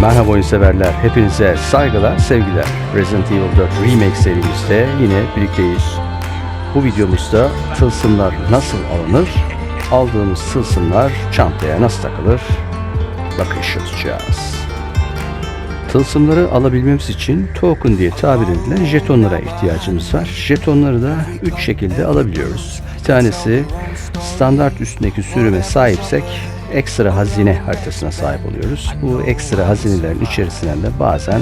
Merhaba oyun severler. Hepinize saygılar, sevgiler. Resident Evil 4 Remake serimizde yine birlikteyiz. Bu videomuzda tılsımlar nasıl alınır, aldığımız tılsımlar çantaya nasıl takılır bakış atacağız. Tılsımları alabilmemiz için token diye tabir edilen jetonlara ihtiyacımız var. Jetonları da 3 şekilde alabiliyoruz. Bir tanesi standart üstündeki sürüme sahipsek ekstra hazine haritasına sahip oluyoruz. Bu ekstra hazinelerin içerisinden de bazen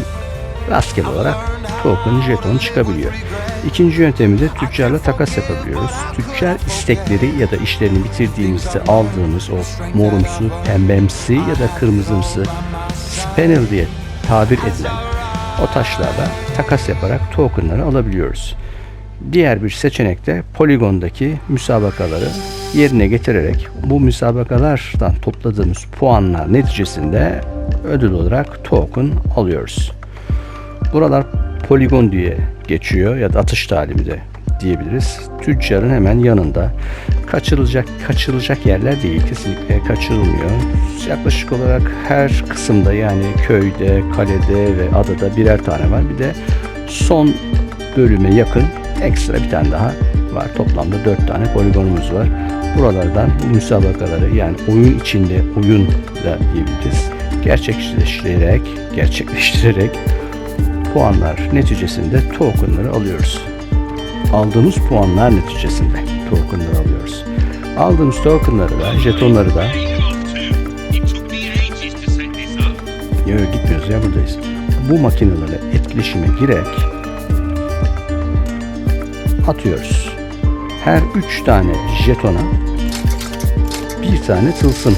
rastgele olarak token jeton çıkabiliyor. İkinci yöntemi de tüccarla takas yapabiliyoruz. Tüccar istekleri ya da işlerini bitirdiğimizde aldığımız o morumsu, pembemsi ya da kırmızımsı spanel diye tabir edilen o taşlarla takas yaparak tokenları alabiliyoruz. Diğer bir seçenek de poligondaki müsabakaları yerine getirerek bu müsabakalardan topladığımız puanlar neticesinde ödül olarak token alıyoruz. Buralar poligon diye geçiyor ya da atış talimi de diyebiliriz. Tüccarın hemen yanında kaçırılacak kaçırılacak yerler değil kesinlikle kaçırılmıyor. Yaklaşık olarak her kısımda yani köyde, kalede ve adada birer tane var. Bir de son bölüme yakın ekstra bir tane daha var. Toplamda dört tane poligonumuz var. Buralardan bu müsabakaları yani oyun içinde oyun da diyebiliriz. Gerçekleştirerek, gerçekleştirerek puanlar neticesinde tokenları alıyoruz. Aldığımız puanlar neticesinde tokenları alıyoruz. Aldığımız tokenları da, jetonları da Yok gitmiyoruz ya buradayız. Bu makinelerle etkileşime girerek atıyoruz. Her üç tane jetona bir tane tılsım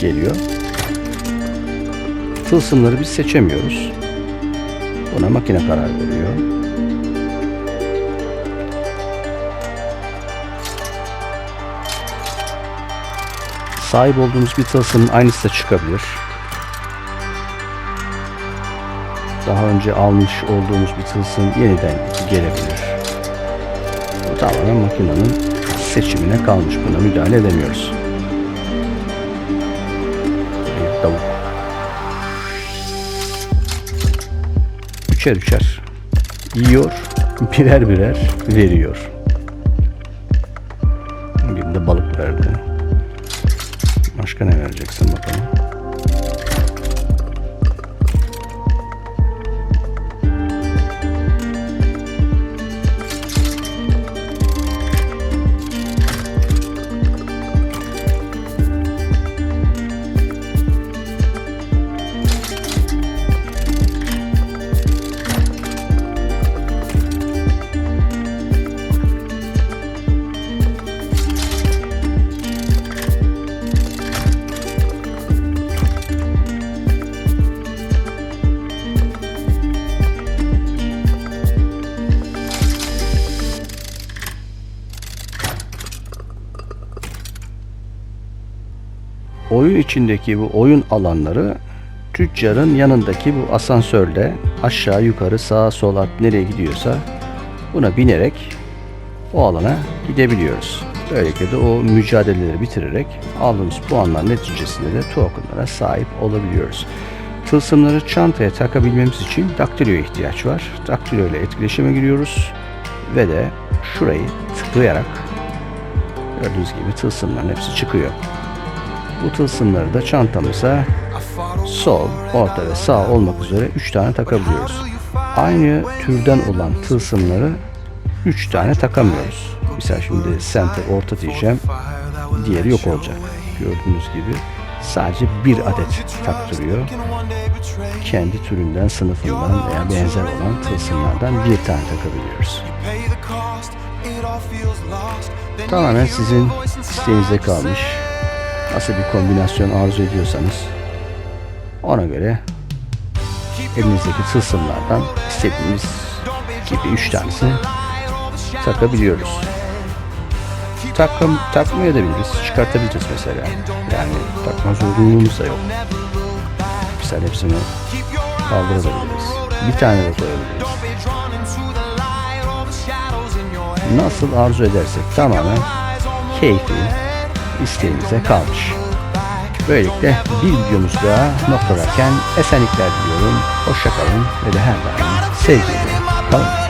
geliyor. Tılsımları biz seçemiyoruz. Buna makine karar veriyor. Sahip olduğumuz bir tılsımın aynısı da çıkabilir. Daha önce almış olduğumuz bir tılsım yeniden gelebilir. Bu tamamen makinenin seçimine kalmış. Buna müdahale edemiyoruz. Bir tavuk. Üçer üçer yiyor, birer birer veriyor. Birinde balık verdi. Başka ne vereceksin bakalım. Oyun içindeki bu oyun alanları tüccarın yanındaki bu asansörle aşağı yukarı sağa sola nereye gidiyorsa buna binerek o alana gidebiliyoruz. Böylelikle de o mücadeleleri bitirerek aldığımız puanlar neticesinde de tokenlara sahip olabiliyoruz. Tılsımları çantaya takabilmemiz için daktiloya ihtiyaç var. Daktilo ile etkileşime giriyoruz ve de şurayı tıklayarak gördüğünüz gibi tılsımların hepsi çıkıyor. Bu tılsımları da çantamıza sol, orta ve sağ olmak üzere 3 tane takabiliyoruz. Aynı türden olan tılsımları 3 tane takamıyoruz. Mesela şimdi center orta diyeceğim. Diğeri yok olacak. Gördüğünüz gibi sadece bir adet taktırıyor. Kendi türünden, sınıfından veya benzer olan tılsımlardan bir tane takabiliyoruz. Tamamen sizin isteğinize kalmış nasıl bir kombinasyon arzu ediyorsanız ona göre elinizdeki tılsımlardan istediğimiz gibi üç tanesini takabiliyoruz. Takım, takmaya da biliriz, çıkartabiliriz mesela. Yani takma zorunluluğumuz da yok. Mesela hepsini kaldırabiliriz. Bir tane de koyabiliriz. nasıl arzu edersek tamamen keyfi isteğimize kalmış. Böylelikle bir videomuz daha noktalarken esenlikler diliyorum. Hoşçakalın ve de her daim sevgiyle kalın.